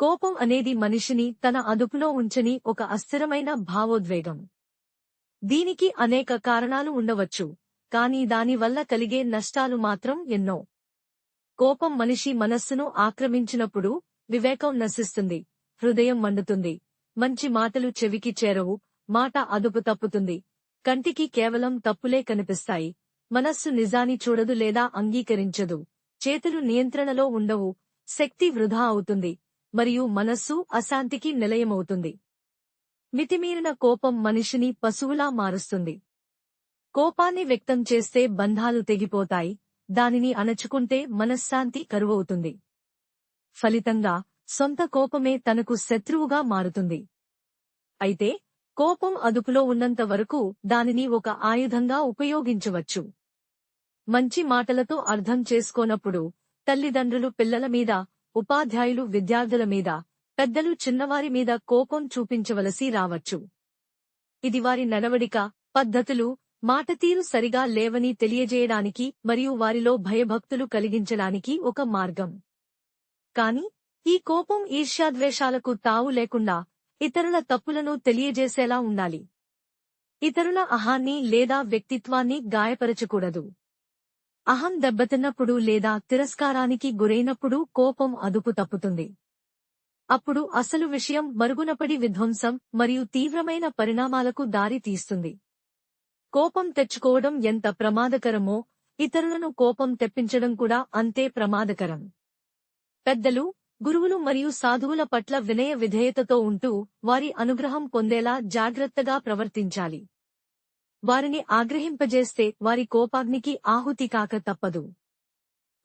కోపం అనేది మనిషిని తన అదుపులో ఉంచని ఒక అస్థిరమైన భావోద్వేగం. దీనికి అనేక కారణాలు ఉండవచ్చు కానీ దానివల్ల కలిగే నష్టాలు మాత్రం ఎన్నో. కోపం మనిషి మనస్సును ఆక్రమించినప్పుడు వివేకం నశిస్తుంది హృదయం మండుతుంది మంచి మాటలు చెవికి చేరవు మాట అదుపు తప్పుతుంది కంటికి కేవలం తప్పులే కనిపిస్తాయి మనస్సు నిజాన్ని చూడదు లేదా అంగీకరించదు చేతులు నియంత్రణలో ఉండవు శక్తి వృధా అవుతుంది మరియు మనస్సు అశాంతికి నిలయమవుతుంది. మితిమీరిన కోపం మనిషిని పశువులా మారుస్తుంది. కోపాన్ని వ్యక్తం చేస్తే బంధాలు తెగిపోతాయి దానిని అణచుకుంటే మనశ్శాంతి కరువవుతుంది. ఫలితంగా సొంత కోపమే తనకు శత్రువుగా మారుతుంది. అయితే కోపం అదుపులో ఉన్నంత వరకు దానిని ఒక ఆయుధంగా ఉపయోగించవచ్చు. మంచి మాటలతో అర్థం చేసుకోనప్పుడు తల్లిదండ్రులు పిల్లల మీద ఉపాధ్యాయులు విద్యార్థుల మీద పెద్దలు చిన్నవారి మీద కోపం చూపించవలసి రావచ్చు. ఇది వారి నడవడిక పద్ధతులు మాటతీరు సరిగా లేవని తెలియజేయడానికి మరియు వారిలో భయభక్తులు కలిగించడానికి ఒక మార్గం. కాని ఈ కోపం ఈర్ష్యాద్వేషాలకు తావు లేకుండా ఇతరుల తప్పులను తెలియజేసేలా ఉండాలి. ఇతరుల అహాన్ని లేదా వ్యక్తిత్వాన్ని గాయపరచకూడదు. అహం దెబ్బతిన్నప్పుడు లేదా తిరస్కారానికి గురైనప్పుడు కోపం అదుపు తప్పుతుంది. అప్పుడు అసలు విషయం మరుగునపడి విధ్వంసం మరియు తీవ్రమైన పరిణామాలకు దారి తీస్తుంది. కోపం తెచ్చుకోవడం ఎంత ప్రమాదకరమో ఇతరులను కోపం తెప్పించడం కూడా అంతే ప్రమాదకరం. పెద్దలు గురువులు మరియు సాధువుల పట్ల వినయ విధేయతతో ఉంటూ వారి అనుగ్రహం పొందేలా జాగ్రత్తగా ప్రవర్తించాలి. వారిని ఆగ్రహింపజేస్తే వారి కోపాగ్నికి ఆహుతి కాక తప్పదు.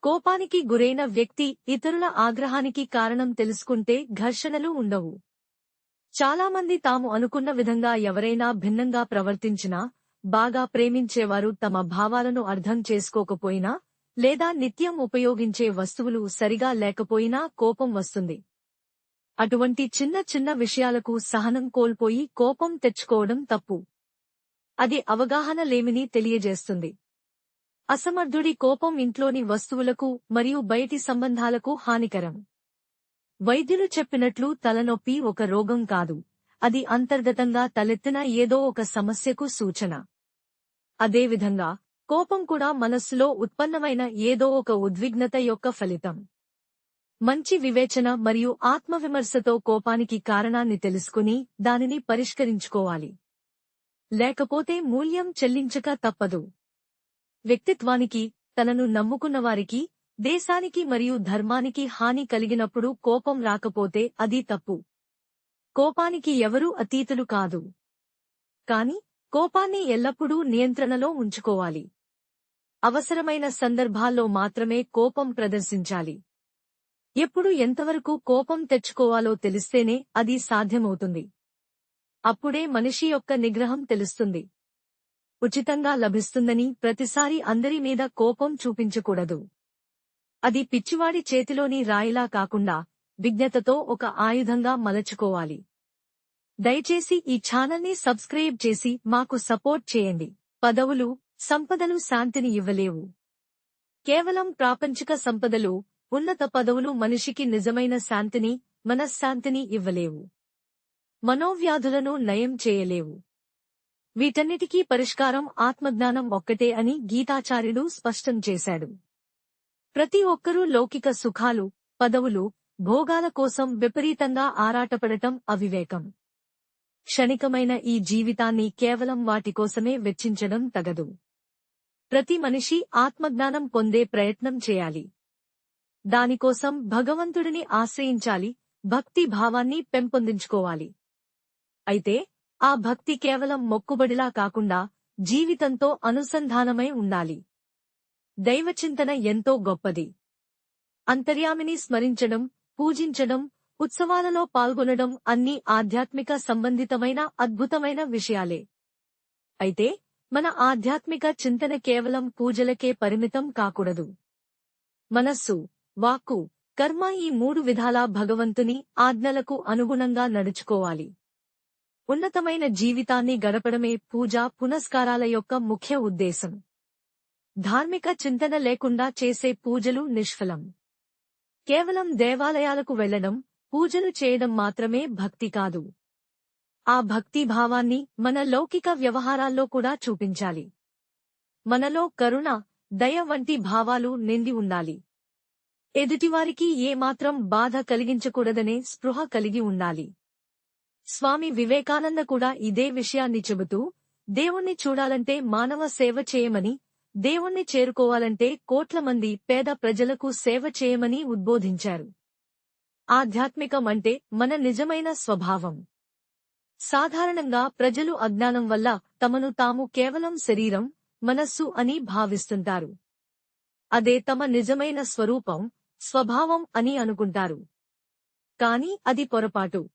కోపానికి గురైన వ్యక్తి ఇతరుల ఆగ్రహానికి కారణం తెలుసుకుంటే ఘర్షణలు ఉండవు. చాలామంది తాము అనుకున్న విధంగా ఎవరైనా భిన్నంగా ప్రవర్తించినా బాగా ప్రేమించేవారు తమ భావాలను అర్థం చేసుకోకపోయినా లేదా నిత్యం ఉపయోగించే వస్తువులు సరిగా లేకపోయినా కోపం వస్తుంది. అటువంటి చిన్న చిన్న విషయాలకు సహనం కోల్పోయి కోపం తెచ్చుకోవడం తప్పు. అది అవగాహన లేమిని తెలియజేస్తుంది. అసమర్థుడి కోపం ఇంట్లోని వస్తువులకు మరియు బయటి సంబంధాలకు హానికరం. వైద్యులు చెప్పినట్లు తలనొప్పి ఒక రోగం కాదు. అది అంతర్గతంగా తలెత్తిన ఏదో ఒక సమస్యకు సూచన. అదేవిధంగా కోపం కూడా మనస్సులో ఉత్పన్నమైన ఏదో ఒక ఉద్విగ్నత యొక్క ఫలితం. మంచి వివేచన మరియు ఆత్మవిమర్శతో కోపానికి కారణాన్ని తెలుసుకుని దానిని పరిష్కరించుకోవాలి. లేకపోతే మూల్యం చెల్లించక తప్పదు. వ్యక్తిత్వానికి తనను నమ్ముకున్నవారికి దేశానికి మరియు ధర్మానికి హాని కలిగినప్పుడు కోపం రాకపోతే అది తప్పు. కోపానికి ఎవరూ అతీతులు కాదు. కాని కోపాన్ని ఎల్లప్పుడూ నియంత్రణలో ఉంచుకోవాలి. అవసరమైన సందర్భాల్లో మాత్రమే కోపం ప్రదర్శించాలి. ఎప్పుడు ఎంతవరకు కోపం తెచ్చుకోవాలో తెలిస్తేనే అది సాధ్యమవుతుంది. అప్పుడే మనిషి యొక్క నిగ్రహం తెలుస్తుంది. ఉచితంగా లభిస్తుందని ప్రతిసారి అందరి మీద కోపం చూపించకూడదు. అది పిచ్చివాడి చేతిలోని రాయిలా కాకుండా విజ్ఞతతో ఒక ఆయుధంగా మలచుకోవాలి. దయచేసి ఈ ఛానల్ని సబ్స్క్రైబ్ చేసి మాకు సపోర్ట్ చేయండి. పదవులు సంపదలు శాంతిని ఇవ్వలేవు. కేవలం ప్రాపంచిక సంపదలు ఉన్నత పదవులు మనిషికి నిజమైన శాంతిని మనశ్శాంతిని ఇవ్వలేవు. మనోవ్యాధులను నయం చేయలేవు. వీటన్నిటికీ పరిష్కారం ఆత్మజ్ఞానం ఒక్కటే అని గీతాచార్యుడు స్పష్టం చేశాడు. ప్రతి ఒక్కరూ లౌకిక సుఖాలు పదవులు భోగాల కోసం విపరీతంగా ఆరాటపడటం అవివేకం. క్షణికమైన ఈ జీవితాన్ని కేవలం వాటి కోసమే వెచ్చించడం తగదు. ప్రతి మనిషి ఆత్మజ్ఞానం పొందే ప్రయత్నం చేయాలి. దానికోసం భగవంతుడిని ఆశ్రయించాలి భక్తి భావాన్ని పెంపొందించుకోవాలి. అయితే ఆ భక్తి కేవలం మొక్కుబడిలా కాకుండా జీవితంతో అనుసంధానమై ఉండాలి. దైవచింతన ఎంతో గొప్పది. అంతర్యామిని స్మరించడం పూజించడం ఉత్సవాలలో పాల్గొనడం అన్ని ఆధ్యాత్మిక సంబంధితమైన అద్భుతమైన విషయాలే. అయితే మన ఆధ్యాత్మిక చింతన కేవలం పూజలకే పరిమితం కాకూడదు. మనస్సు వాక్కు కర్మ ఈ మూడు విధాలా భగవంతుని ఆజ్ఞలకు అనుగుణంగా నడుచుకోవాలి. ఉన్నతమైన జీవితాన్ని గడపడమే పూజ పునస్కారాల యొక్క ముఖ్య ఉద్దేశం. ధార్మిక చింతన లేకుండా చేసే పూజలు నిష్ఫలం. కేవలం దేవాలయాలకు వెళ్ళడం పూజలు చేయడం మాత్రమే భక్తి కాదు. ఆ భక్తి భావాన్ని మన లౌకిక వ్యవహారాల్లో కూడా చూపించాలి. మనలో కరుణ దయ వంటి భావాలు నిండి ఉండాలి. ఎదుటివారికి ఏమాత్రం బాధ కలిగించకూడదనే స్పృహ కలిగి ఉండాలి. స్వామి వివేకానంద కూడా ఇదే విషయాన్ని చెబుతూ దేవుణ్ణి చూడాలంటే మానవ సేవ చేయమని దేవుణ్ణి చేరుకోవాలంటే కోట్ల మంది పేద ప్రజలకు సేవ చేయమని ఉద్బోధించారు. ఆధ్యాత్మికం అంటే మన నిజమైన స్వభావం. సాధారణంగా ప్రజలు అజ్ఞానం వల్ల తమను తాము కేవలం శరీరం మనస్సు అని భావిస్తుంటారు. అదే తమ నిజమైన స్వరూపం స్వభావం అని అనుకుంటారు. కాని అది పొరపాటు.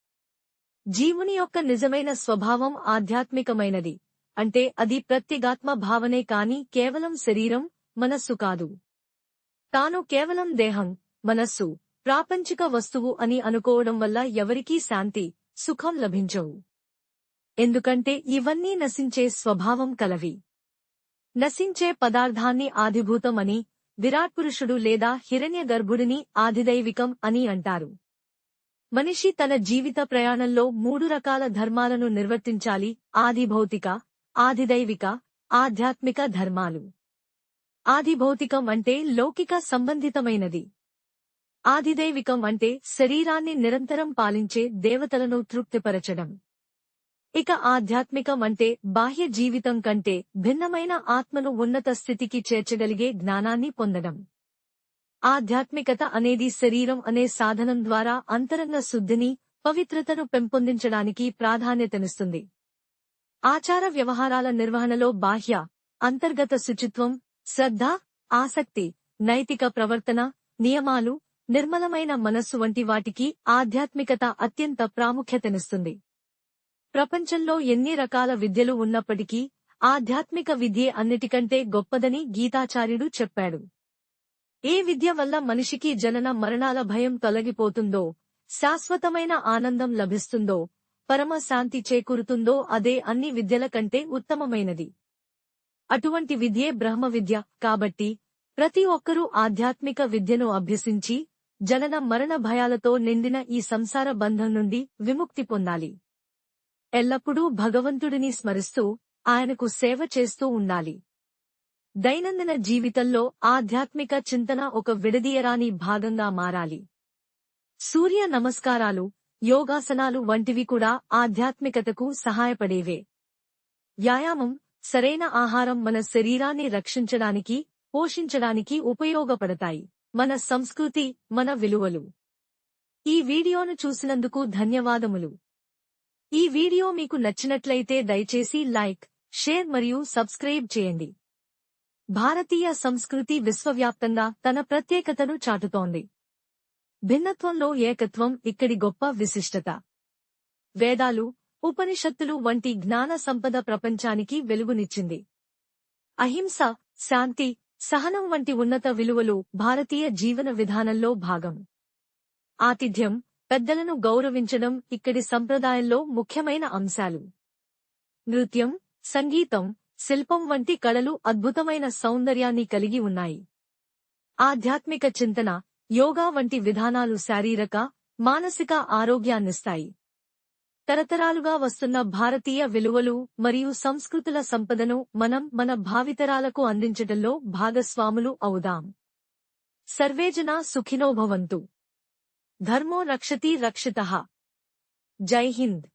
జీవుని యొక్క నిజమైన స్వభావం ఆధ్యాత్మికమైనది. అంటే అది ప్రత్యేగాత్మ భావనే కాని కేవలం శరీరం మనస్సు కాదు. తాను కేవలం దేహం మనస్సు ప్రాపంచిక వస్తువు అని అనుకోవడం వల్ల ఎవరికీ శాంతి సుఖం లభించవు. ఎందుకంటే ఇవన్నీ నశించే స్వభావం కలవి. నశించే పదార్థాన్ని ఆదిభూతమని విరాట్పురుషుడు లేదా హిరణ్య గర్భుడిని ఆధిదైవికం అని అంటారు. మనిషి తన జీవిత ప్రయాణంలో మూడు రకాల ధర్మాలను నిర్వర్తించాలి. ఆదిభౌతిక ఆదిదైవిక ఆధ్యాత్మిక ధర్మాలు. ఆదిభౌతికం అంటే లౌకిక సంబంధితమైనది. ఆదిదైవికం అంటే శరీరాన్ని నిరంతరం పాలించే దేవతలను తృప్తిపరచడం. ఇక ఆధ్యాత్మికం అంటే బాహ్య జీవితం కంటే భిన్నమైన ఆత్మను ఉన్నత స్థితికి చేర్చగలిగే జ్ఞానాన్ని పొందడం. ఆధ్యాత్మికత అనేది శరీరం అనే సాధనం ద్వారా అంతరంగ శుద్ధిని పవిత్రతను పెంపొందించడానికి ప్రాధాన్యతనిస్తుంది. ఆచార వ్యవహారాల నిర్వహణలో బాహ్య అంతర్గత శుచిత్వం శ్రద్ధ ఆసక్తి నైతిక ప్రవర్తన నియమాలు నిర్మలమైన మనస్సు వంటి వాటికి ఆధ్యాత్మికత అత్యంత ప్రాముఖ్యతనిస్తుంది. ప్రపంచంలో ఎన్ని రకాల విద్యలు ఉన్నప్పటికీ ఆధ్యాత్మిక విద్యే అన్నిటికంటే గొప్పదని గీతాచార్యుడు చెప్పాడు. ఏ విద్య వల్ల మనిషికి జనన మరణాల భయం తొలగిపోతుందో శాశ్వతమైన ఆనందం లభిస్తుందో పరమ శాంతి చేకూరుతుందో అదే అన్ని విద్యల కంటే ఉత్తమమైనది. అటువంటి విద్యే బ్రహ్మ విద్య కాబట్టి ప్రతి ఒక్కరూ ఆధ్యాత్మిక విద్యను అభ్యసించి జనన మరణ భయాలతో నిండిన ఈ సంసార బంధం నుండి విముక్తి పొందాలి. ఎల్లప్పుడూ భగవంతుడిని స్మరిస్తూ ఆయనకు సేవ చేస్తూ ఉండాలి. దైనందిన జీవితంలో ఆధ్యాత్మిక చింతన ఒక విడదీయరాని భాగంగా మారాలి. సూర్య నమస్కారాలు యోగాసనాలు వంటివి కూడా ఆధ్యాత్మికతకు సహాయపడేవే. వ్యాయామం సరైన ఆహారం మన శరీరాన్ని రక్షించడానికి పోషించడానికి ఉపయోగపడతాయి. మన సంస్కృతి మన విలువలు. ఈ వీడియోను చూసినందుకు ధన్యవాదములు. ఈ వీడియో మీకు నచ్చినట్లయితే దయచేసి లైక్ షేర్ మరియు సబ్స్క్రైబ్ చేయండి. భారతీయ సంస్కృతి విశ్వవ్యాప్తంగా తన ప్రత్యేకతను చాటుతోంది. భిన్నత్వంలో ఏకత్వం ఇక్కడి గొప్ప విశిష్టత. వేదాలు ఉపనిషత్తులు వంటి జ్ఞాన సంపద ప్రపంచానికి వెలుగునిచ్చింది. అహింస శాంతి సహనం వంటి ఉన్నత విలువలు భారతీయ జీవన విధానంలో భాగం. ఆతిథ్యం పెద్దలను గౌరవించడం ఇక్కడి సంప్రదాయంలో ముఖ్యమైన అంశాలు. నృత్యం సంగీతం శిల్పం వంటి కళలు అద్భుతమైన సౌందర్యాన్ని కలిగి ఉన్నాయి. ఆధ్యాత్మిక చింతన యోగా వంటి విధానాలు శారీరక మానసిక ఆరోగ్యాన్నిస్తాయి. తరతరాలుగా వస్తున్న భారతీయ విలువలు మరియు సంస్కృతుల సంపదను మనం మన భావితరాలకు అందించటంలో భాగస్వాములు అవుదాం. సర్వేజన సుఖినో భవంతు. ధర్మో రక్షతి రక్షిత. జై హింద్.